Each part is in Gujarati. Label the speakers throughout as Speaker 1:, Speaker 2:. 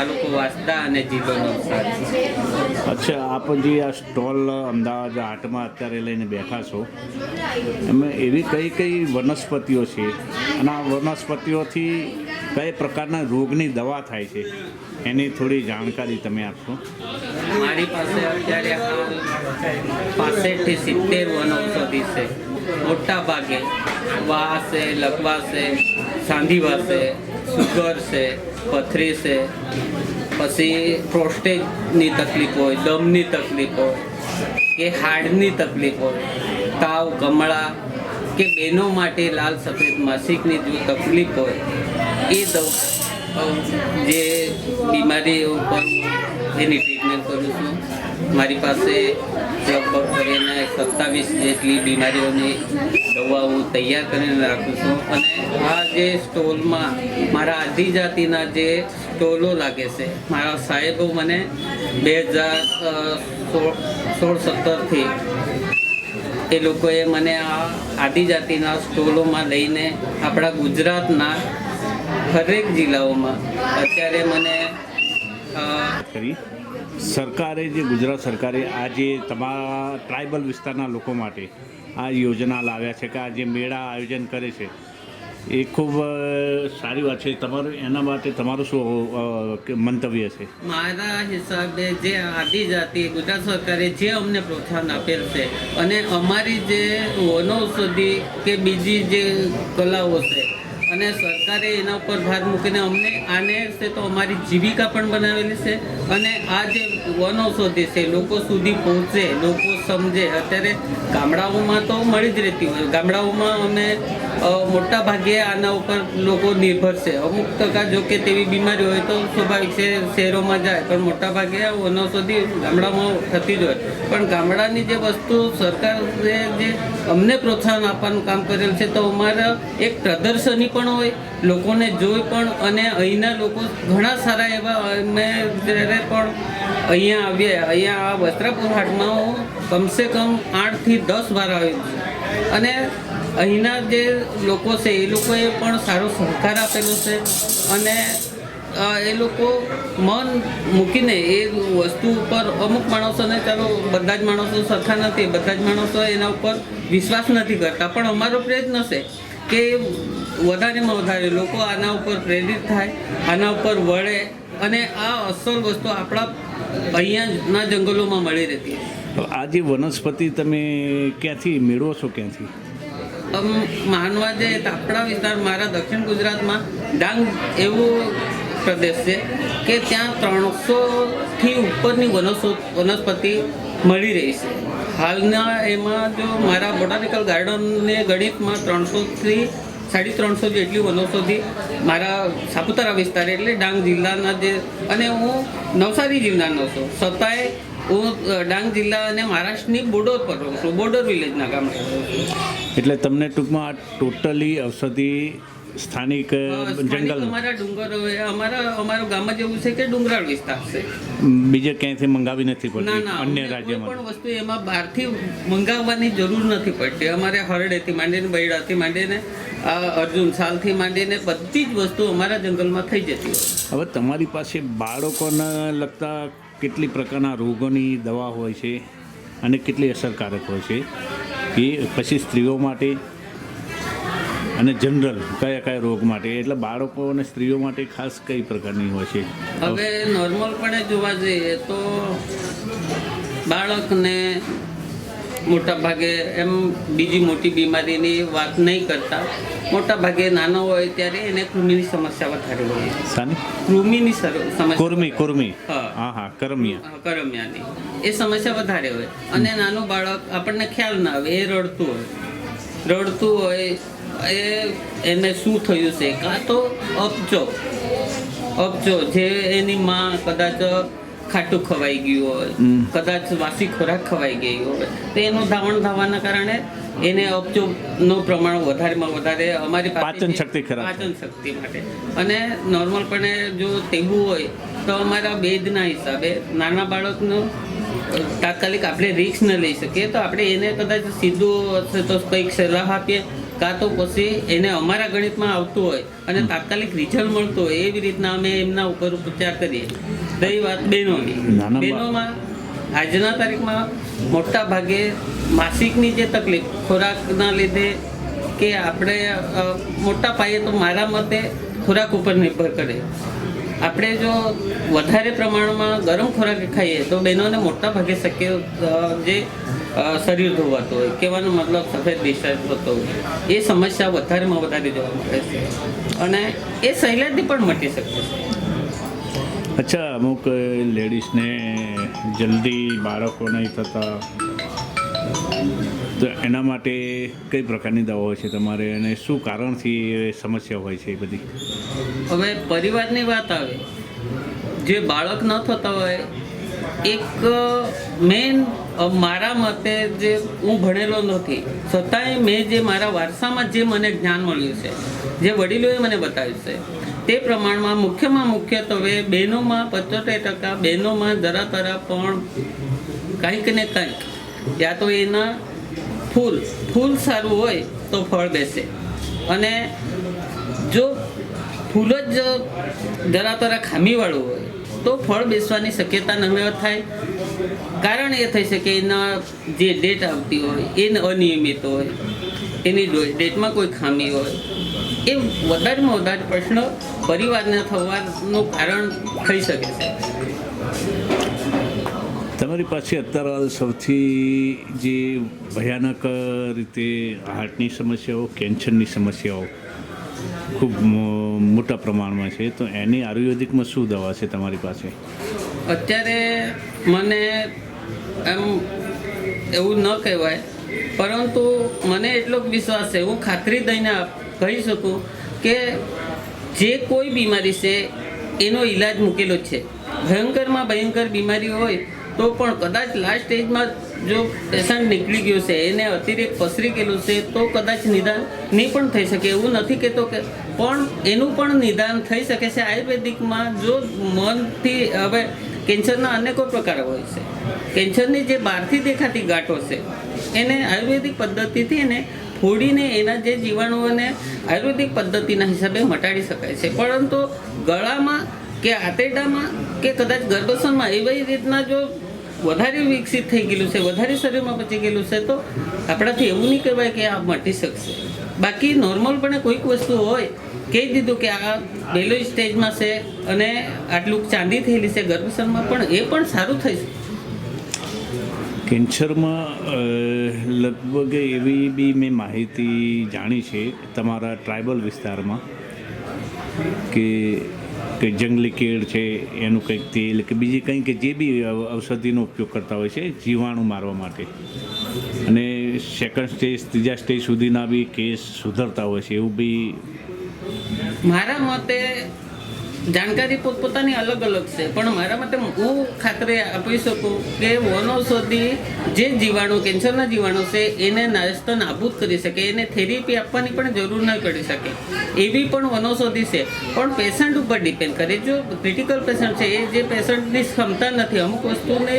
Speaker 1: તાલુકો વાસદા અને જિલ્લો નવસારી.
Speaker 2: અચ્છા આપ જે આ સ્ટોલ અમદાવાદ હાટમાં અત્યારે લઈને બેઠા છો એમાં એવી કઈ કઈ વનસ્પતિઓ છે? અને આ વનસ્પતિઓથી કઈ પ્રકારના રોગની દવા થાય છે? એની થોડી જાણકારી તમે આપશો?
Speaker 1: મારી પાસે અત્યારે પાસઠથી સિત્તેર વનૌષધિ છે. મોટા ભાગે વા છે લકવા છે સાંધીવા છે સુગર છે પથરી છે. પછી પ્રોસ્ટેટની તકલીફ હોય, દમની તકલીફ હોય, કે હાર્ડની તકલીફ હોય, તાવ કમળા કે બહેનો માટે લાલ સફેદ માસિકની જો તકલીફ હોય, એ દવ, જે બીમારી ઉપર એની ટ્રીટમેન્ટ કરું છું. મારી પાસે લગભગ કરીને સત્તાવીસ જેટલી બીમારીઓની દવા હું તૈયાર કરીને રાખું છું. અને આ જે સ્ટોલમાં મારા આદિજાતિના જે સ્ટોલો લાગે છે, મારા સાહેબો મને બે હજાર સોળ સત્તરથી એ લોકોએ મને આ આદિજાતિના સ્ટોલોમાં લઈને આપણા ગુજરાતના હરેક જિલ્લાઓમાં અત્યારે મને
Speaker 2: સરકારે જે, ગુજરાત સરકારે આ જે તમારા ટ્રાઇબલ વિસ્તારના લોકો માટે આ યોજના લાવ્યા છે કે આ જે મેળા આયોજન કરે છે, એ ખૂબ સારી વાત છે. તમારું, એના માટે તમારું શું મંતવ્ય છે?
Speaker 1: મારા હિસાબે જે આદિજાતિ ગુજરાત સરકારે જે અમને પ્રોત્સાહન આપેલ છે અને અમારી જે વનૌષધિ કે બીજી જે કલાઓ છે અને સરકારે એના ઉપર ભાર મૂકીને અમને આને છે તો અમારી જીવિકા પણ બનાવેલી છે અને આ જે વનૌષધિ છે, લોકો સુધી પહોંચે, લોકો સમજે, અત્યારે ગામડાઓમાં તો મળી જ રહેતી હોય. ગામડાઓમાં અમે મોટા ભાગે આના ઉપર લોકો નિર્ભર છે. અમુક ટકા જો કે તેવી બીમારી હોય તો સ્વાભાવિક છે, શહેરોમાં જાય, પણ મોટા ભાગે વનૌષધિ ગામડામાં થતી જ હોય. પણ ગામડાની જે વસ્તુ સરકારે જે અમને પ્રોત્સાહન આપવાનું કામ કરેલ છે, તો અમારા એક પ્રદર્શની પણ હોય, લોકોને જોઈ પણ અને અહીંના લોકો ઘણા સારા એવા, અમે જ્યારે પણ અહીંયા આવ્યા અહીંયા આ વસ્ત્રાપુર હાટમાં કમસે કમ આઠથી દસ વાર આવી છું. અને અહીંના જે લોકો છે, એ લોકોએ પણ સારો સહકાર આપેલો છે અને એ લોકો મન મૂકીને એ વસ્તુ ઉપર અમુક માણસોને ચાલો, બધા જ માણસો સરખા નથી, બધા જ માણસો એના ઉપર વિશ્વાસ નથી કરતા. પણ અમારો પ્રયત્ન છે કે વધારેમાં વધારે લોકો આના ઉપર પ્રેરિત થાય આના ઉપર વળે અને આ અસલ વસ્તુ આપણા અહીંયાના જંગલોમાં મળી રહેતી
Speaker 2: આ જે વનસ્પતિ તમે ક્યાંથી મેળવો છો ક્યાંથી?
Speaker 1: માનવા જઈએ તો આપણા વિસ્તાર મારા દક્ષિણ ગુજરાતમાં ડાંગ એવું પ્રદેશ છે કે ત્યાં ત્રણસોથી ઉપરની વનસ્પતિ વનસ્પતિ મળી રહી છે. હાલના એમાં જો મારા બોટાનિકલ ગાર્ડનને ગણિતમાં ત્રણસોથી સાડી ત્રણસો જેટલી વનૌષધિ મારા સાપુતારા વિસ્તાર એટલે ડાંગ જિલ્લાના જે અને હું નવસારી જિલ્લાનો છું. છતાંય હું ડાંગ જિલ્લા અને મહારાષ્ટ્રની બોર્ડર પર રહું છું બોર્ડર વિલેજના ગામ રહું
Speaker 2: એટલે તમને ટૂંકમાં ટોટલી ઔષધિ સ્થાનિક જંગલ
Speaker 1: અમારા ડુંગરો અમારા અમારું ગામ જેવું છે કે ડુંગરાળ વિસ્તાર છે.
Speaker 2: બીજે ક્યાંયથી મંગાવી નથી પડતી? અન્ય રાજ્યમાં
Speaker 1: પણ વસ્તુ એમાં બહારથી મંગાવવાની જરૂર નથી પડતી. અમારે હરડેથી માંડીને બૈડાથી માંડીને આ અર્જુન સાલથી માંડીને બધી જ વસ્તુ અમારા જંગલમાં થઈ જતી
Speaker 2: હવે તમારી પાસે બાળકોને લગતા કેટલી પ્રકારના રોગોની દવા હોય છે? અને કેટલી અસરકારક હોય છે? એ પછી સ્ત્રીઓ માટે અને જનરલ કયા કયા રોગ માટે? એટલે બાળકો અને સ્ત્રીઓ માટે ખાસ કઈ પ્રકારની હોય છે?
Speaker 1: હવે નોર્મલપણે જોવા જઈએ તો બાળકને મોટા ભાગે એમ બીજી મોટી બીમારીની વાત નહીં કરતા. મોટા ભાગે નાનો હોય ત્યારે એને કૃમિની સમસ્યા વધારે હોય.
Speaker 2: સાની
Speaker 1: કૃમિની સમસ્યા
Speaker 2: કોરમી કોરમી
Speaker 1: હા.
Speaker 2: હા કરમિયા.
Speaker 1: કરમિયાની. એ સમસ્યા વધારે હોય. અને નાનું બાળક આપણને ખ્યાલ ના આવે એ રડતું હોય. રડતું હોય એ એને શું થયું છે? કાં તો અપચો અપચો જે એની માં કદાચ ખાટું ખવાઈ ગયું હોય કદાચ વાસી ખોરાક ખવાઈ ગઈ હોય. તો એનું ધાવણ થવાના કારણે એને અપચોનું પ્રમાણ વધારેમાં વધારે અમારી
Speaker 2: પાચન શક્તિ ખરાબ
Speaker 1: પાચન શક્તિ માટે. અને નોર્મલપણે જો તેવું હોય તો અમારા બેદના હિસાબે નાના બાળકનું તાત્કાલિક આપણે રિક્સ ન લઈ શકીએ. તો આપણે એને કદાચ સીધું હશે તો કંઈક સલાહ આપીએ કાં તો પછી એને અમારા ગણિતમાં આવતું હોય અને તાત્કાલિક રિઝલ્ટ મળતું હોય એવી રીતના અમે એમના ઉપર ઉપચાર કરીએ. રહી વાત બહેનોની બહેનોમાં આજના તારીખમાં મોટા ભાગે માસિકની જે તકલીફ ખોરાકના લીધે કે આપણે મોટા પાયે તો મારા મતે ખોરાક ઉપર નિર્ભર કરે. આપણે જો વધારે પ્રમાણમાં ગરમ ખોરાક ખાઈએ તો બહેનોને મોટા ભાગે શક્ય જે શરીર ધોવાતું હોય કહેવાનો મતલબ સફેદ ડિસ્ચાર્જ થતો હોય. એ સમસ્યા વધારેમાં વધારે જોવા મળે છે. અને એ સહેલાઈથી પણ મટી શકે છે.
Speaker 2: અચ્છા અમુક લેડીઝને જલ્દી બાળકો નહીં થતા તો એના માટે કઈ પ્રકારની દવા હોય છે તમારે અને શું કારણથી એ સમસ્યા હોય છે એ બધી?
Speaker 1: હવે પરિવારની વાત આવે જે બાળક ન થતા હોય એક મેન મારા મતે જે હું ભણેલો નથી, છતાંય મેં જે મારા વારસામાં જે મને જ્ઞાન મળ્યું છે, જે વડીલોએ મને બતાવ્યું છે, તે પ્રમાણમાં મુખ્યમાં મુખ્યત્વે બહેનોમાં પચોતેર ટકા, બહેનોમાં જરા તરા પણ કંઈક ને કંઈક, યા તો એના ફૂલ ફૂલ સારું હોય તો ફળ બેસે. અને જો ફૂલ જ જરા તરા ખામીવાળું હોય તો ફળ બેસવાની શક્યતા નહીવત થાય. કારણ એ થઈ શકે એના જે ડેટ આવતી હોય, એ અનિયમિત હોય, એની ડેટમાં કોઈ ખામી હોય. એ વધારેમાં વધારે પ્રશ્ન પરિવારને થવાનું કારણ થઈ શકે છે.
Speaker 2: તમારી પાસે અત્યારે સૌથી જે ભયાનક રીતે હાર્ટની સમસ્યાઓ કેન્સરની સમસ્યાઓ ખૂબ મોટા પ્રમાણમાં છે, તો એની આયુર્વેદિકમાં શું દવા છે તમારી પાસે?
Speaker 1: અત્યારે મને એમ એવું ન કહેવાય, પરંતુ મને એટલો વિશ્વાસ છે, હું ખાતરી દઈને કહી શકું કે જે કોઈ બીમારી છે, એનો ઈલાજ મૂકેલો છે. ભયંકરમાં ભયંકર બીમારી હોય, તો પણ કદાચ લાસ્ટ સ્ટેજમાં જો પેશન્ટ નીકળી ગયું છે, એને અતિરિક્ત પસરી ગયેલું છે, તો કદાચ નિદાન નહીં પણ થઈ શકે. એવું નથી કહેતો કે પણ એનું પણ નિદાન થઈ શકે છે. આયુર્વેદિકમાં જો મનથી હવે કેન્સરના અનેકો પ્રકાર હોય છે. કેન્સરની જે બહારથી દેખાતી ગાંઠો છે, એને આયુર્વેદિક પદ્ધતિથી એને ફોડીને એના જે જીવાણુઓને આયુર્વેદિક પદ્ધતિના હિસાબે મટાડી શકાય છે. પરંતુ ગળામાં કે આંતરડામાં કે કદાચ ગર્ભસનમાં એવી રીતના જો વધારે વિકસિત થઈ ગયેલું છે, વધારે શરીરમાં પચી ગયેલું છે, તો આપણાથી એવું નહીં કહેવાય કે આ મટી શકશે. બાકી નોર્મલપણે કોઈક વસ્તુ હોય, કહી દીધું કે આ પહેલો સ્ટેજમાં છે અને આટલું ચાંદી થયેલી છે ગર્ભસનમાં પણ એ પણ સારું થશે
Speaker 2: કેન્સરમાં લગભગ એવી બી મેં માહિતી જાણી છે તમારા ટ્રાઇબલ વિસ્તારમાં. કે કે જંગલી કેળ છે, એનું કંઈક તેલ કે બીજી કંઈ કે જે બી ઔષધિનો ઉપયોગ કરતા હોય છે, જીવાણુ મારવા માટે. અને સેકન્ડ સ્ટેજ ત્રીજા સ્ટેજ સુધીના બી કેસ સુધરતા હોય છે, એવું બી
Speaker 1: મારા મતે જાણકારી પોતપોતાની અલગ અલગ છે. પણ મારા માટે હું ખાતરી આપી શકું કે વનૌષધિ જે જીવાણુ કેન્સરના જીવાણુ છે એને નાસ્તો નાબૂદ કરી શકે એને થેરેપી આપવાની પણ જરૂર ન પડી શકે. એવી પણ વનૌષધિ છે. પણ પેશન્ટ ઉપર ડિપેન્ડ કરે. જો ક્રિટિકલ પેશન્ટ છે એ જે પેશન્ટની ક્ષમતા નથી અમુક વસ્તુને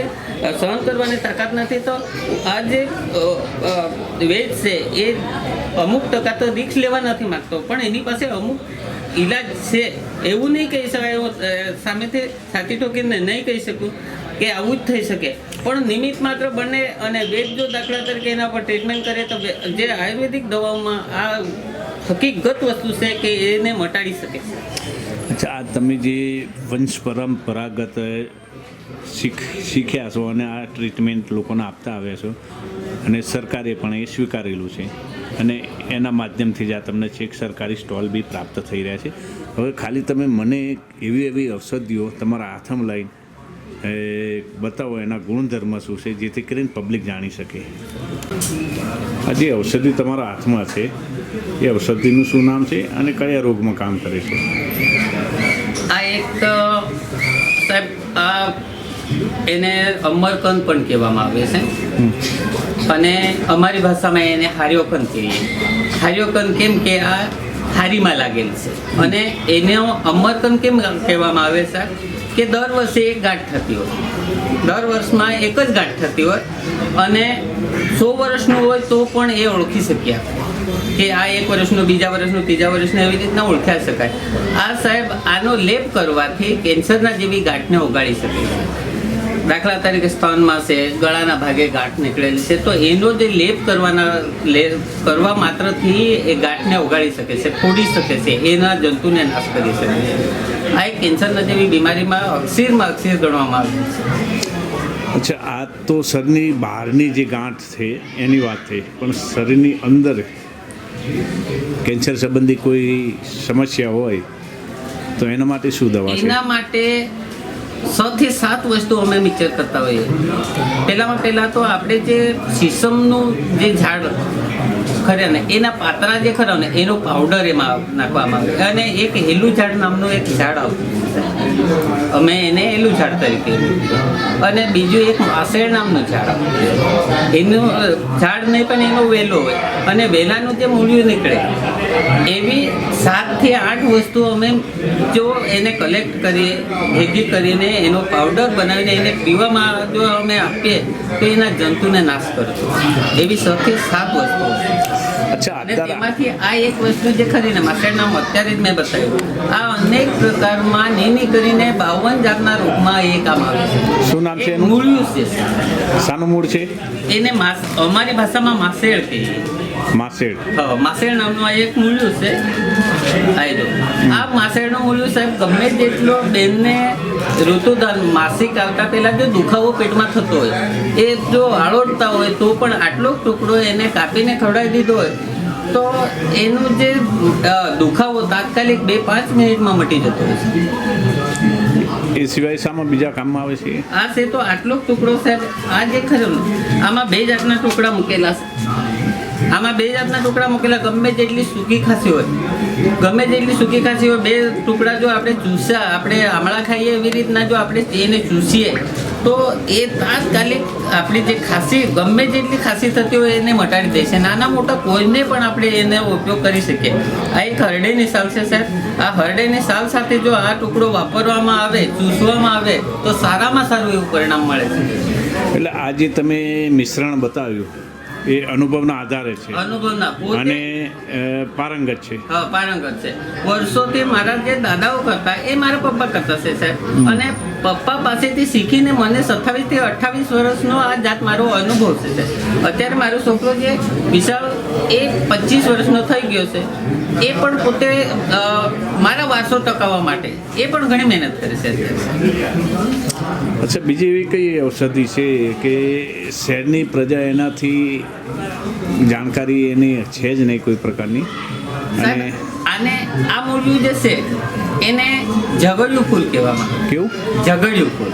Speaker 1: સહન કરવાની તાકાત નથી તો આ જે અ, છે એ અમુક ટકા તો રિક્સ લેવા નથી માગતો. પણ એની પાસે અમુક ઈલાજ છે એવું નહીં કહી શકાય અ, સામેથી છાતી ઠોકીને નહીં કહી શકું કે આવું જ થઈ શકે. પણ નિમિત્ત માત્ર બને અને વેદ જો દાખલા તરીકે એના પર ટ્રીટમેન્ટ કરે તો જે આયુર્વેદિક દવાઓમાં આ હકીકત વસ્તુ છે કે એને મટાડી શકે.
Speaker 2: અચ્છા આ તમે જે વંશ પરંપરાગત શીખ શીખ્યા છો અને આ ટ્રીટમેન્ટ લોકોને આપતા આવ્યા છો અને સરકારે પણ એ સ્વીકારેલું છે. અને એના માધ્યમથી જ આ તમને છેક સરકારી સ્ટોલ બી પ્રાપ્ત થઈ રહ્યા છે. હવે ખાલી તમે મને એવી એવી ઔષધિઓ તમારા હાથમાં લઈને બતાવો એના ગુણધર્મ શું છે, જેથી કરીને પબ્લિક જાણી શકે. આ જે ઔષધિ તમારા હાથમાં છે, એ ઔષધિનું શું નામ છે અને કયા રોગમાં કામ કરે છે?
Speaker 1: આ એક એને અમરકંદ પણ કહેવામાં આવે છે. અને અમારી ભાષામાં એને હાર્યોકંદ કહીએ. હાર્યોકંદ કેમ કે આ હારીમાં લાગેલ છે. અને એને અમરકંદ કેમ કહેવામાં આવે છે? કે દર વર્ષે એક ગાંઠ થતી હોય. દર વર્ષમાં એક જ ગાંઠ થતી હોય. અને સો વર્ષનું હોય તો પણ એ ઓળખી શક્યા. કે આ એક વર્ષનું બીજા વર્ષનું ત્રીજા વર્ષનું એવી રીતના ઓળખાઈ શકાય. આ સાહેબ આનો લેપ કરવાથી કેન્સરના જેવી ગાંઠને ઉગાડી શકે છે. દાખલા તરીકે સ્તનમાં છે ગળાના ભાગે ગાંઠ નીકળેલી છે. તો એનો જે લેપ કરવાના લેપ કરવા માત્રથી એ ગાંઠને ઓગાળી શકે છે ફોડી શકે છે એના જંતુને નાશ કરી શકે છે. આ એક કેન્સરના જેવી બીમારીમાં અક્ષીરમાં અક્ષીર ગણવામાં આવે છે.
Speaker 2: અચ્છા આ તો શરીરની બહારની જે ગાંઠ છે એની વાત થઈ. પણ શરીરની અંદર કેન્સર સંબંધી કોઈ સમસ્યા હોય તો એના માટે શું દવા છે?
Speaker 1: એના માટે છ થી સાત વસ્તુ અમે મિક્સર કરતા હોઈએ. પહેલામાં પહેલાં તો આપણે જે શીશમનું જે ઝાડ ખરે ને, એના પાતરા જે ખરા ને, એનો પાવડર એમાં નાખવામાં આવે. અને એક હેલું ઝાડ નામનું એક ઝાડ આવતું. અમે એને હેલું ઝાડ તરીકે અને બીજું એક માસેળ નામનું ઝાડ એનું ઝાડ નહીં, પણ એનો વેલો હોય અને વેલાનું જે મૂળિયું નીકળે, એવી સાતથી આઠ વસ્તુ અમે જો એને કલેક્ટ કરીએ, ભેગી કરીને એનો પાવડર બનાવીને એને પીવામાં જો અમે આપીએ, તો એના જંતુને નાશ કરશું એવી સૌથી સાત વસ્તુઓ.
Speaker 2: અચ્છા
Speaker 1: તેમાંથી આ એક વસ્તુ જે ખરી ને નામ અત્યારે જ મેં બતાવ્યું. આ અનેક પ્રકારમાં નીની કરીને બાવન જાતના રોગમાં એ કામ આવે છે.
Speaker 2: શું નામ છે શાનું મૂળ છે?
Speaker 1: એને માસ અમારી ભાષામાં માસેળ કહીએ.
Speaker 2: માસેડ.
Speaker 1: માસેડ નામનું આ એક મૂલ્યું છે. આ જો. આ માસેડનું મૂલ્યું સાહેબ ગમે તેટલો બેનને ઋતુદાન માસિક આવતા પહેલા જો દુખાવો પેટમાં થતો હોય એ જો આળોટતા હોય તો પણ આટલો ટુકડો એને કાપીને ખવડાવી દીધો હોય તો એનું જે દુખાવો તાત્કાલિક બે પાંચ મિનિટમાં મટી જતો હોય છે.
Speaker 2: એ સિવાય શામાં બીજા કામમાં આવે છે?
Speaker 1: આ છે તો આટલો ટુકડો સાહેબ આ જે ખરો આમાં બે જાતના ટુકડા મૂકેલા છે. આમાં બે જાતના ટુકડા મૂકેલા, ગમે જેટલી સૂકી ખાંસી હોય. ગમે જેટલી સૂકી ખાંસી હોય, બે ટુકડા જો આપણે ચૂસ્યા આપણે આમળા ખાઈએ એવી રીતના જો આપણે એને ચૂસીએ, તો એ તાત્કાલિક આપણી જે ખાંસી, ગમે જેટલી ખાંસી થતી હોય એને મટાડી દે છે. નાના મોટા કોઈને પણ આપણે એને ઉપયોગ કરી શકીએ. આ એક હરડેની સાલ છે સાહેબ. આ હરડેની સાલ સાથે જો આ ટુકડો વાપરવામાં આવે, ચૂસવામાં આવે, તો સારામાં સારું એવું પરિણામ મળે છે.
Speaker 2: એટલે આ જે તમે મિશ્રણ બતાવ્યું. એ અનુભવના આધારે છે.
Speaker 1: અનુભવના
Speaker 2: અને પારંગત છે.
Speaker 1: હા પારંગત છે. વર્ષોથી મારા જે દાદાઓ કરતા એ મારા પપ્પા કરતા છે સાહેબ. અને પપ્પા પાસેથી શીખીને મને સત્તાવીસથી અઠ્ઠાવીસ વર્ષનો આ જાત મારો અનુભવ છે અત્યારે મારો છોકરો જે વિશાળ એ પચીસ વર્ષનો થઈ ગયો છે. એ પણ પોતે મારા વારસો ટકાવવા માટે એ પણ ઘણી મહેનત કરે છે
Speaker 2: અચ્છા બીજી એવી કઈ ઔષધિ છે કે શહેરની પ્રજા એનાથી જાણકારી એની છે જ નહીં કોઈ પ્રકારની? અને
Speaker 1: આને આ મૂળિયું જે છે એને ઝઘડિયું ફૂલ કહેવામાં
Speaker 2: કેવું?
Speaker 1: ઝઘડિયું ફૂલ.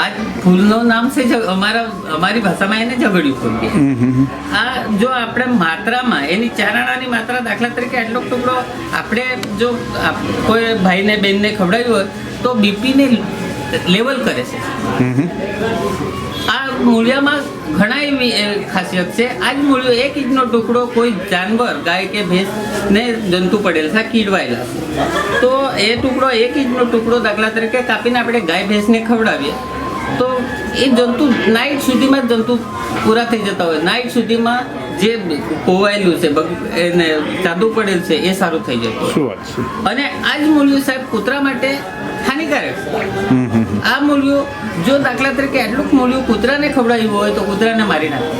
Speaker 1: આ ફૂલનું નામ છે અમારા અમારી ભાષામાં એને ઝઘડિયું ફૂલ કહે. આ જો આપણે માત્રામાં એની ચારાણાની માત્રા દાખલા તરીકે આટલો ટુકડો આપણે જો કોઈ ભાઈને બેનને ખવડાવ્યું હોય તો બીપીને લેવલ કરે છે. આ મૂળિયામાં ઘણા એવી ખાસિયત છે. આ જ મૂળિયો એક ઇંચનો ટુકડો કોઈ જાનવર ગાય કે ભેંસને જંતુ પડેલ છે કીડવાયેલા છે. તો એ ટુકડો એક ઇંચનો ટુકડો દાખલા તરીકે કાપીને આપણે ગાય ભેંસને ખવડાવીએ તો એ જંતુ નાઇટ સુધીમાં જંતુ પૂરા થઈ જતા હોય. નાઇટ સુધીમાં જે કોવાયેલું છે એને ચાદુ પડેલ છે એ સારું થઈ જાય
Speaker 2: શું વાત છે?
Speaker 1: અને આ જ મૂળિયું સાહેબ કૂતરા માટે હાનિકારક. આ મૂળિયું જો દાખલા તરીકે આટલું મૂલ્યું કૂતરાને ખવડાવ્યું હોય તો કૂતરાને મારી નાખે.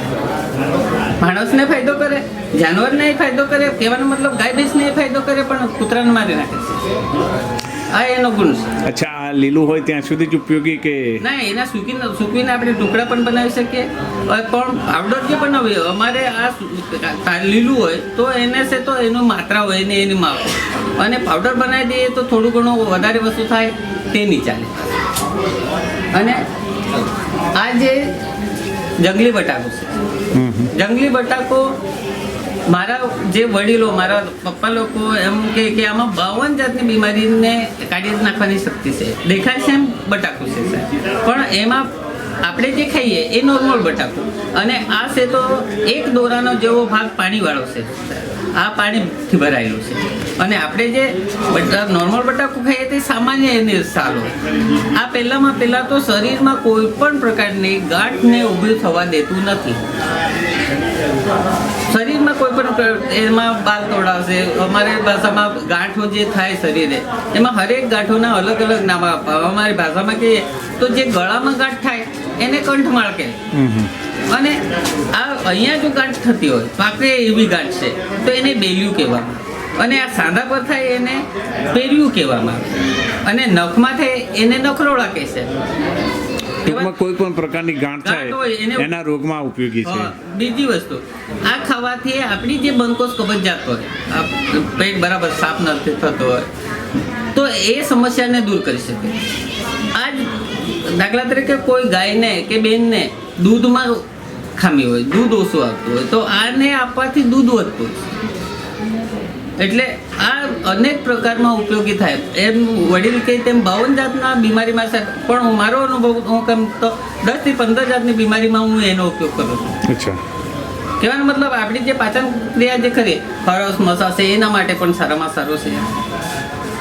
Speaker 1: માણસને ફાયદો કરે જાનવરને ફાયદો કરે કહેવાનો મતલબ ગાય ભેંસને ફાયદો કરે પણ કૂતરાને મારી નાખે છે. આ એનો ગુણ છે.
Speaker 2: અચ્છા આ લીલું હોય ત્યાં સુધી જ ઉપયોગી કે?
Speaker 1: ના એના સૂકીને સૂકવીને આપણે ટુકડા પણ બનાવી શકીએ. પણ પાવડર જે બનાવીએ અમારે આ લીલું હોય તો એને છે તો એનું માત્રા હોય ને એની માપ અને પાવડર બનાવી દઈએ તો થોડું ઘણું વધારે વસ્તુ થાય તે નહીં ચાલે. અને આ જે જંગલી બટાકો છે. જંગલી બટાકો મારા જે વડીલો, મારા પપ્પા લોકો એમ કે કે આમાં બાવન જાતની બીમારીને કાઢી નાખવાની શક્તિ છે. દેખાય છે એમ બટાકું છે પણ એમાં આપણે જે ખાઈએ એ નોર્મલ બટાકું. અને આ છે તો એક દોરાનો જેવો ભાગ પાણીવાળો છે આ પાણીથી ભરાયેલું છે. અને આપણે જે બટા નોર્મલ બટાકું ખાઈએ તે સામાન્ય એને સારો. આ પહેલાંમાં પહેલાં તો શરીરમાં કોઈ પણ પ્રકારની ગાંઠને ઊભી થવા દેતું નથી. કોઈ પણ એમાં બાલ તોડાવશે. અમારી ભાષામાં ગાંઠો જે થાય શરીરે એમાં હરેક ગાંઠોના અલગ અલગ નામ આપવા અમારી ભાષામાં કહીએ તો જે ગળામાં ગાંઠ થાય એને કંઠમાળ કહે. અને આ અહીંયા જો ગાંઠ થતી હોય પાકે એવી ગાંઠ છે તો એને બેલ્યું કહેવામાં અને આ સાંધા પર થાય એને પેર્યું કહેવામાં અને નખમાં થાય એને નખરોળા કહેશે
Speaker 2: ટૂંકમાં કોઈ પણ પ્રકારની ગાંઠ થાય એના રોગમાં ઉપયોગી છે.
Speaker 1: બીજી વસ્તુ. આ ખાવાથી આપણી જે બંકોસ કબજિયાત હોય પેટ બરાબર સાફ નથી થતો હોય તો એ સમસ્યાને દૂર કરી શકે. આ દાખલા તરીકે કોઈ ગાયને કે બેનને દૂધમાં ખામી હોય દૂધ ઓછું આપતું હોય તો આને આપવાથી દૂધ વધતું એટલે આ અનેક પ્રકારમાં ઉપયોગી થાય. એમ વડીલ કહે તેમ બાવન જાતના બીમારીમાં છે. પણ હું મારો અનુભવ હું કેમ તો દસથી પંદર જાતની બીમારીમાં હું એનો ઉપયોગ કરું છું.
Speaker 2: અચ્છા.
Speaker 1: કહેવાનો મતલબ આપણી જે પાચન ક્રિયા જે ખરી ફરસ મસાશે એના માટે પણ સારામાં સારું છે.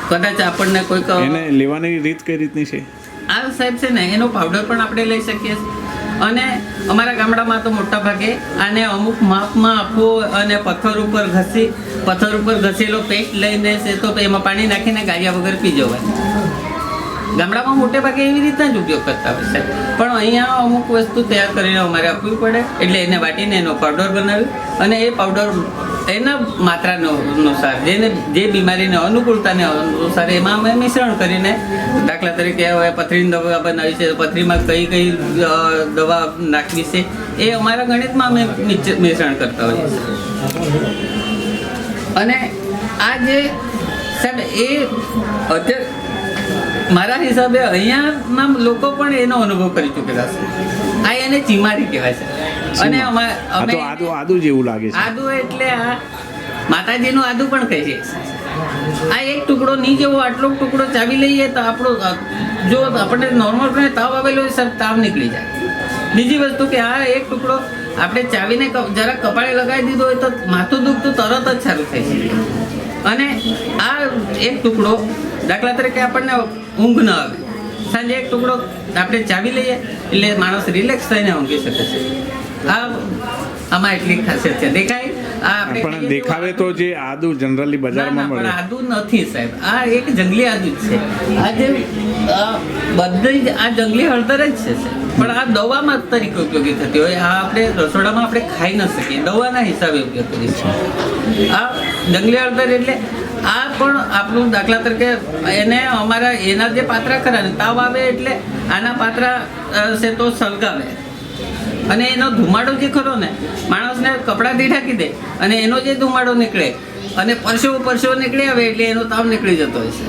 Speaker 1: કદાચ આપણને કોઈક
Speaker 2: એને લેવાની રીત કઈ રીતની છે?
Speaker 1: આ સાહેબ છે ને એનો પાવડર પણ આપણે લઈ શકીએ. છીએ અને અમારા ગામડામાં તો મોટા ભાગે આને અમુક માપમાં આપવો અને પથ્થર ઉપર ઘસી, પથ્થર ઉપર ઘસેલો પેટ લઈને છે તો એમાં પાણી નાખીને ગાયા વગર પી જવાય. ગામડામાં મોટે ભાગે એવી રીતના જ ઉપયોગ કરતા હોય છે. પણ અહીંયા અમુક વસ્તુ તૈયાર કરીને અમારે આપવી પડે. એટલે એને વાટીને એનો પાવડર બનાવ્યો અને એ પાવડર એના માત્રાનો અનુસાર, જેને જે બીમારીને અનુકૂળતાને અનુસાર એમાં અમે મિશ્રણ કરીને દાખલા તરીકે હવે પથરીની દવા બનાવી છે પથરીમાં કઈ કઈ દવા નાખવી છે, એ અમારા ગણિતમાં અમે મિશ્રણ કરતા હોઈએ છીએ. અને આ જે સાહેબ, એ અત્યારે મારા હિસાબે અહીંયાના લોકો પણ એનો અનુભવ કરી ચૂકેલા છે. આ એને ચીમારી કહેવાય છે. અને અમા-
Speaker 2: આદુ આદુ જેવું લાગે છે.
Speaker 1: આદુ એટલે આ માતાજીનું આદુ પણ કહે છે. આ એક ટુકડો નહીં જેવો આટલો ટુકડો ચાવી લઈએ તો આપણો જો આપણને નોર્મલ તાવ આવેલો હોય સર તાવ નીકળી જાય. બીજી વસ્તુ કે આ એક ટુકડો આપણે ચાવીને જરાક કપાળે લગાવી દીધો હોય તો માથું દુખતું તરત જ સારું થઈ જાય અને આ એક ટુકડો દાખલા તરીકે આપણને ઊંઘ ન આવે. સાંજે એક ટુકડો આપણે ચાવી લઈએ એટલે માણસ રિલેક્સ થઈને ઊંઘી શકે છે. આ આમાં એટલી ખાસિયત છે. દેખાય? આ આપણે
Speaker 2: પણ દેખાવે તો જે આદુ જનરલી બજારમાં મળે.
Speaker 1: આદુ નથી સાહેબ. આ એક જંગલી આદુ જ છે. આ જે બધી જ આ જંગલી હળદર જ છે પણ આ દવામાં તરીકે ઉપયોગી થતી હોય. આ આપણે રસોડામાં આપણે ખાઈ ન શકીએ. દવાના હિસાબે ઉપયોગ કરી શકીએ આ જંગલી હળદર એટલે આ પણ આપણું દાખલા તરીકે એને અમારા એના જે પાત્રા ખરા ને તાવ આવે એટલે આના પાત્રા છે તો સળગાવે. અને એનો ધુમાડો જે ખરો ને માણસને કપડાથી ઢાંકી દે અને એનો જે ધુમાડો નીકળે અને પરસેવો પરસેવો નીકળી આવે એટલે એનો તાવ નીકળી જતો હોય છે.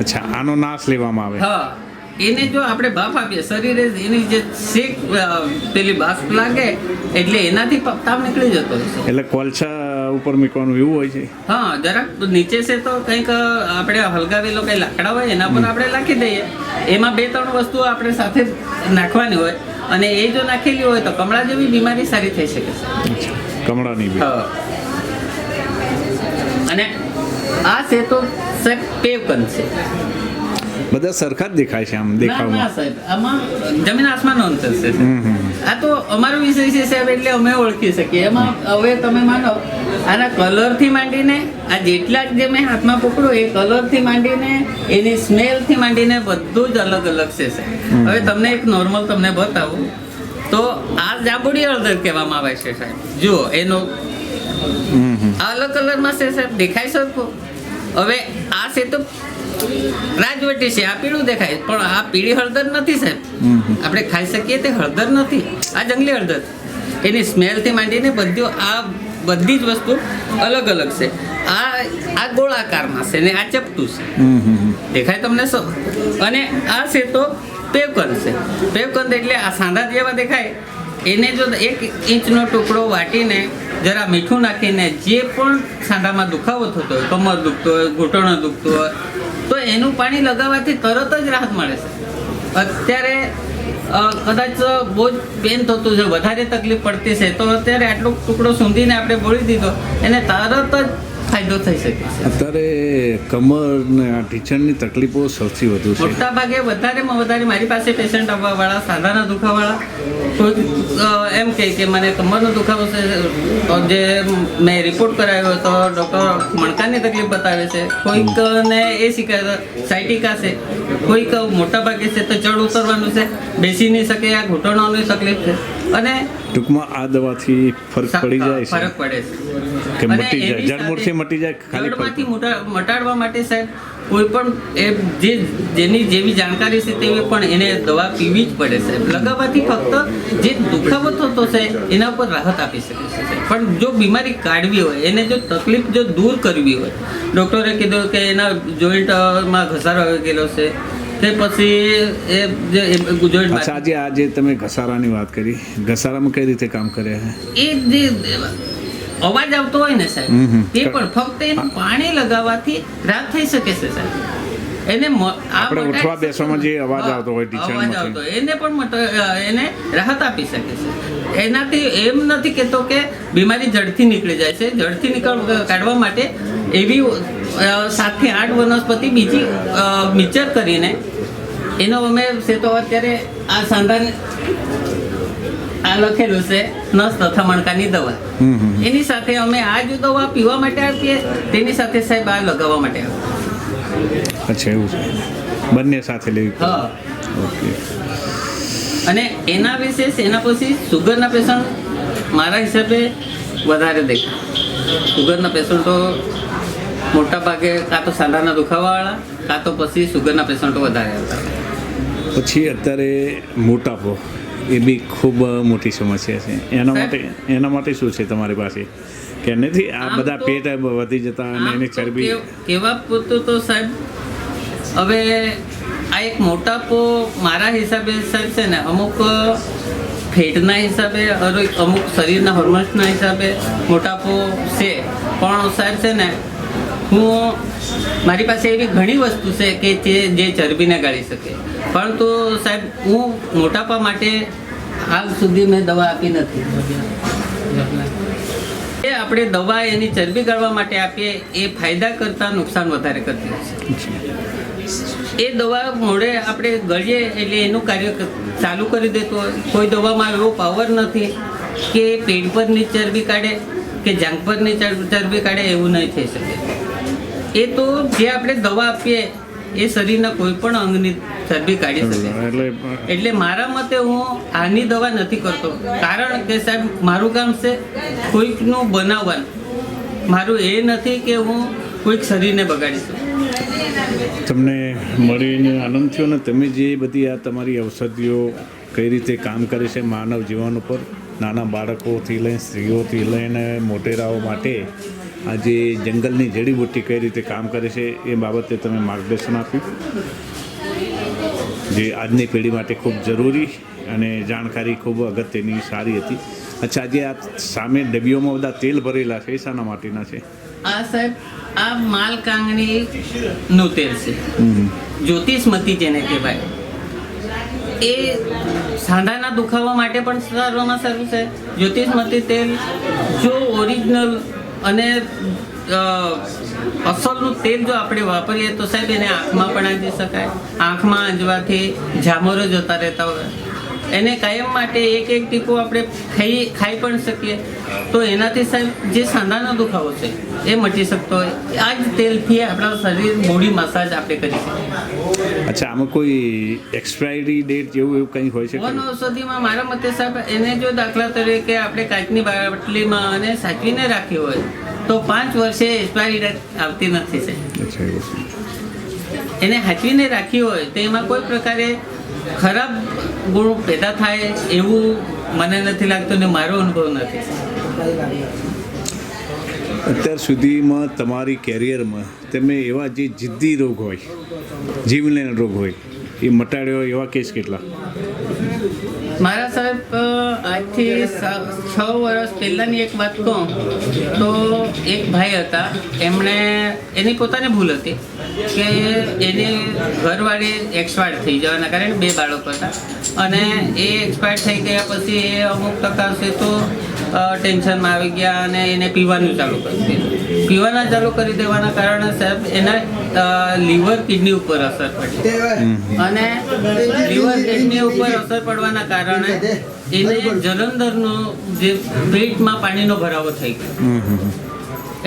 Speaker 2: અચ્છા આનો નાશ લેવામાં આવે.
Speaker 1: હા એને જો આપણે બાફ આપીએ શરીરે એની જે શેક પેલી બાફ લાગે એટલે એનાથી તાવ નીકળી જતો હોય છે.
Speaker 2: એટલે કોલસા ઉપર મૂકવાનું એવું હોય છે.
Speaker 1: હા જરાક નીચે છે તો કંઈક આપણે હલગાવેલો કંઈ લાકડા હોય એના પર આપણે નાખી દઈએ. એમાં બે ત્રણ વસ્તુઓ આપણે સાથે નાખવાની હોય અને એ જો નાખેલી હોય તો કમળા જેવી બીમારી સારી થઈ શકે છે.
Speaker 2: કમળાની.
Speaker 1: અને આ છે તો સાહેબ પેવકન છે.
Speaker 2: બધા સરખા જ દેખાય છે આમ દેખાવમાં.
Speaker 1: સાહેબ આમાં જમીન આસમાન અંતર છે આ તો અમારો વિષય છે સાહેબ એટલે અમે ઓળખી શકીએ. એમાં હવે તમે માનો આના કલરથી માંડીને આ જેટલા જ જે મેં હાથમાં પકડ્યું એ કલરથી માંડીને એની સ્મેલથી માંડીને બધું જ અલગ અલગ છે સાહેબ. હવે તમને એક નોર્મલ તમને બતાવું. તો આ જાંબુડી હળદર કહેવામાં આવે છે સાહેબ. જુઓ એનો અલગ કલરમાં છે સાહેબ. દેખાય શકો હવે આ છે તો રાજવટી છે આ પીળું દેખાય. પણ આ પીળી હળદર નથી સાહેબ. આપણે ખાઈ શકીએ તે હળદર નથી. આ જંગલી હળદર. એની સ્મેલથી માંડીને બધું આ બધી જ વસ્તુ અલગ અલગ છે. આ આ ગોળાકારમાં છે ને આ ચપટું છે. દેખાય તમને સો અને આ છે તો પેવકંદ છે. પેવકંદ એટલે આ સાંધા જેવા દેખાય. એને જો એક ઇંચનો ટુકડો વાટીને જરા મીઠું નાખીને જે પણ સાંધામાં દુખાવો થતો હોય, કમર દુખતો હોય, ઘૂંટણો દુખતો હોય, તો એનું પાણી લગાવવાથી તરત જ રાહત મળે છે. અત્યારે કદાચ બહુ જ પેન થતું છે, વધારે તકલીફ પડતી છે, તો અત્યારે આટલો ટુકડો સૂંધીને આપણે બોળી દીધો, એને તરત જ ફાયદો થઈ શકે છે.
Speaker 2: અત્યારે કમર ને આ ટીચરની તકલીફો સૌથી વધુ છે.
Speaker 1: મોટા ભાગે વધારેમાં વધારે મારી પાસે પેશન્ટ આવવાવાળા સાંધાના દુખાવાળા એમ કહે કે મને કમરનો દુખાવો છે. જે મેં રિપોર્ટ કરાવ્યો તો ડૉક્ટર મણકાની તકલીફ બતાવે છે. કોઈકને એ શીખે સાયટિકા છે. કોઈક મોટા ભાગે છે તો ચડ ઉતરવાનું છે. બેસી નહીં શકે આ ઘૂંટણોની તકલીફ છે. અને
Speaker 2: ટૂંકમાં આ દવાથી ફરક પડી જાય છે
Speaker 1: ફરક પડે છે.
Speaker 2: કે મટી જાય જડમૂળથી મટી જાય ખાલી
Speaker 1: જડમાંથી મટાડવા માટે સાહેબ કોઈ પણ એ જે જેની જેવી જાણકારી છે તેવી પણ એને દવા પીવી જ પડે સાહેબ. લગાવવાથી ફક્ત જે દુખાવો થતો છે એના ઉપર રાહત આપી શકે છે પણ જો બીમારી કાઢવી હોય એને જો તકલીફ જો દૂર કરવી હોય ડૉક્ટરે કીધું કે એના જોઈન્ટમાં ઘસારો આવી ગયેલો છે. તે પછી એ જે ગુજરાત
Speaker 2: અચ્છા આજે આજે તમે ઘસારાની વાત કરી ઘસારામાં કઈ રીતે કામ કરે છે?
Speaker 1: એ જે અવાજ આવતો હોય ને સાહેબ તે પણ ફક્ત એનું પાણી લગાવવાથી રાહત થઈ શકે છે સાહેબ. એને
Speaker 2: આપણે ઉઠવા બેસવામાં જે અવાજ આવતો હોય
Speaker 1: ટીચર એને પણ એને રાહત આપી શકે છે. એનાથી એમ નથી કહેતો કે બીમારી જડથી નીકળી જાય છે. જડથી નીકળ કાઢવા માટે એવી સાતથી આઠ વનસ્પતિ બીજી મિક્સર કરીને એનો અમે તો અત્યારે આ સાંધાને આ લખેલું છે નસ તથા મણકાની દવા. એની સાથે અમે આ જો દવા પીવા માટે આપીએ તેની સાથે સાહેબ આ લગાવવા માટે
Speaker 2: અચ્છા એવું છે. બંને સાથે લેવી
Speaker 1: હા.
Speaker 2: ઓકે.
Speaker 1: અને એના વિશેષ એના પછી સુગરના પેશન્ટ મારા હિસાબે વધારે દેખાય સુગરના પેશન્ટો મોટા ભાગે કાં તો સાંધાના દુખાવાવાળા કાં તો પછી સુગરના પેશન્ટો વધારે આવતા.
Speaker 2: પછી અત્યારે મોટાપો એ બી ખૂબ મોટી સમસ્યા છે. એના માટે એના માટે શું છે તમારી પાસે? કે નથી? આ બધા પેટ વધી જતા અને એની ચરબી
Speaker 1: કેવા પૂરતું તો સાહેબ હવે આ એક મોટાપો મારા હિસાબે સાહેબ છે ને, અમુક ફેટના હિસાબે અમુક શરીરના હોર્મોન્સના હિસાબે મોટાપો છે. પણ સાહેબ છે ને, હું, મારી પાસે એવી ઘણી વસ્તુ છે કે જે જે ચરબીને ગાળી શકે. પરંતુ સાહેબ, હું મોટાપા માટે હાલ સુધી મેં દવા આપી નથી. એ આપણે દવા એની ચરબી ગાળવા માટે આપીએ, એ ફાયદા કરતાં નુકસાન વધારે કરતી હોય છે. એ દવા મોડે આપણે ગળીએ એટલે એનું કાર્ય ચાલુ કરી દેતો હોય કોઈ દવામાં એવો પાવર નથી કે પેટ પરની ચરબી કાઢે કે જાંઘ પરની ચર- ચરબી કાઢે એવું નહીં થઈ શકે. એ તો જે આપણે દવા આપીએ એ શરીરના કોઈ પણ અંગની ચરબી કાઢી શકે.
Speaker 2: એટલે
Speaker 1: મારા મતે હું આની દવા નથી કરતો. કારણ કે સાહેબ મારું કામ છે કોઈકનું બનાવવાનું. મારું એ નથી કે હું કોઈક શરીરને બગાડીશું.
Speaker 2: તમને મળીને આનંદ થયો ને તમે જે બધી આ તમારી ઔષધિઓ કઈ રીતે કામ કરે છે માનવ જીવન ઉપર, નાના બાળકોથી લઈને, સ્ત્રીઓથી લઈને, મોટેરાઓ માટે આ જે જંગલની જડીબુટ્ટી કઈ રીતે કામ કરે છે એ બાબતે તમે માર્ગદર્શન આપ્યું. જે આજની પેઢી માટે ખૂબ જરૂરી અને જાણકારી ખૂબ અગત્યની સારી હતી. અચ્છા જે આ સામે ડબ્બીઓમાં બધા તેલ ભરેલા છે, એ શાના માટેના છે?
Speaker 1: આ સાહેબ આ માલ કાંગણીનું તેલ છે. જ્યોતિષમતી જેને કહેવાય. એ સાંધાના દુખાવા માટે પણ સારવામાં સારું છે. જ્યોતિષમતી તેલ જો ઓરિજિનલ અને અસલનું તેલ જો આપણે વાપરીએ તો સાહેબ એને આંખમાં પણ આંજી શકાય. આંખમાં આંજવાથી ઝામરો જતા રહેતા હોય. એને કાયમ માટે એક એક ટીપો આપણે ખાઈ ખાઈ પણ શકીએ. તો એનાથી સાહેબ જે સાંધાનો દુખાવો છે એ મટી શકતો હોય. આ જ તેલથી આપણા શરીર બોડી મસાજ આપણે કરી શકીએ.
Speaker 2: અચ્છા આમાં કોઈ એક્સપાયરી ડેટ જેવું એવું કંઈ હોય છે?
Speaker 1: વન ઔષધિમાં મારા મતે સાહેબ એને જો દાખલા તરીકે આપણે કાચની બાટલીમાં અને સાચવીને રાખી હોય તો પાંચ વર્ષે એક્સપાયરી ડેટ આવતી નથી સાહેબ.
Speaker 2: છે.
Speaker 1: એને સાચવીને રાખી હોય તો એમાં કોઈ પ્રકારે ખરાબ ગુણ પેદા થાય એવું મને નથી લાગતું ને મારો અનુભવ નથી.
Speaker 2: અત્યાર સુધીમાં તમારી કેરિયરમાં તમે એવા જે જિદ્દી રોગ હોય, જીવલેણ રોગ હોય, એ મટાડ્યો એવા કેસ કેટલા?
Speaker 1: મારા સાહેબ આજથી છ વર્ષ પહેલાંની એક વાત કહું, તો એક ભાઈ હતા, એમણે એની પોતાની ભૂલ હતી કે એની ઘરવાળી એક્સપાયર થઈ જવાના કારણે બે બાળકો હતા અને એ એક્સપાયર થઈ ગયા પછી એ અમુક ટકા છે તો ટેન્શનમાં આવી ગયા અને એને પીવાનું ચાલુ કરી દીધું. પીવાના ચાલુ કરી દેવાના કારણે સાહેબ એના લીવર કિડની ઉપર અસર પડી. અને લીવર કિડની ઉપર અસર પડવાના કારણે એને જલંધરનો જે પેટમાં પાણીનો ભરાવો થઈ ગયો.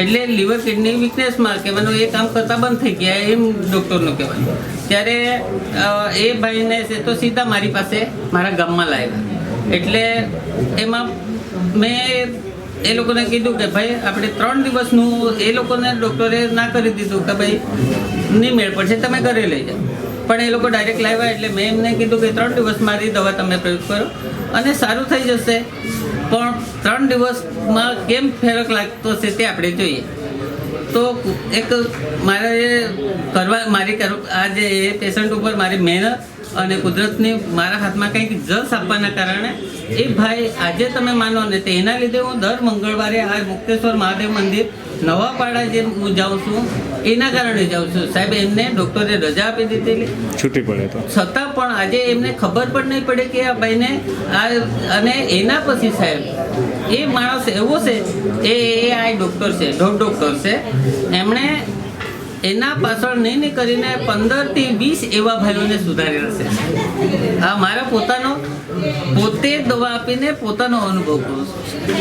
Speaker 1: એટલે લીવર કિડની વીકનેસમાં કહેવાનું એ કામ કરતા બંધ થઈ ગયા એમ ડૉક્ટરનું કહેવાનું. ત્યારે એ ભાઈને છે તો સીધા મારી પાસે મારા ગામમાં લાવ્યા. એટલે એમાં મેં એ લોકોને કીધું કે ભાઈ, આપણે ત્રણ દિવસનું એ લોકોને ડૉક્ટરે ના કરી દીધું કે ભાઈ, નહીં મેળ પડશે, તમે ઘરે લઈ જાઓ. પણ એ લોકો ડાયરેક્ટ લાવ્યા એટલે મેં એમને કીધું કે ત્રણ દિવસ મારી દવા તમે પ્રયોગ કરો અને સારું થઈ જશે. પણ ત્રણ દિવસમાં કેમ ફેરક લાગતો છે તે આપણે જોઈએ. તો એક મારે કરવા મારી આ જે પેશન્ટ ઉપર મારી મહેનત અને કુદરતને મારા હાથમાં કંઈક જસ આપવાના કારણે એ ભાઈ આજે તમે માનો ને તો એના લીધે હું દર મંગળવારે આ મુક્તેશ્વર મહાદેવ મંદિર નવાપાડા જે હું જાઉં છું એના કારણે જાઉં છું. સાહેબ એમને ડૉક્ટરે રજા આપી દીધેલી.
Speaker 2: છૂટી પડે તો.
Speaker 1: છતાં પણ આજે એમને ખબર પણ નહીં પડે કે આ ભાઈને આ અને એના પછી સાહેબ એ માણસ એવો છે એ એ આ ડૉક્ટર છે ડોગ ડૉક્ટર છે. એમણે એના પાછળ નહીં નહીં કરીને પંદરથી વીસ એવા ભાઈઓને સુધારેલા છે. આ મારા પોતાનો પોતે દવા આપીને પોતાનો અનુભવ કરું છું.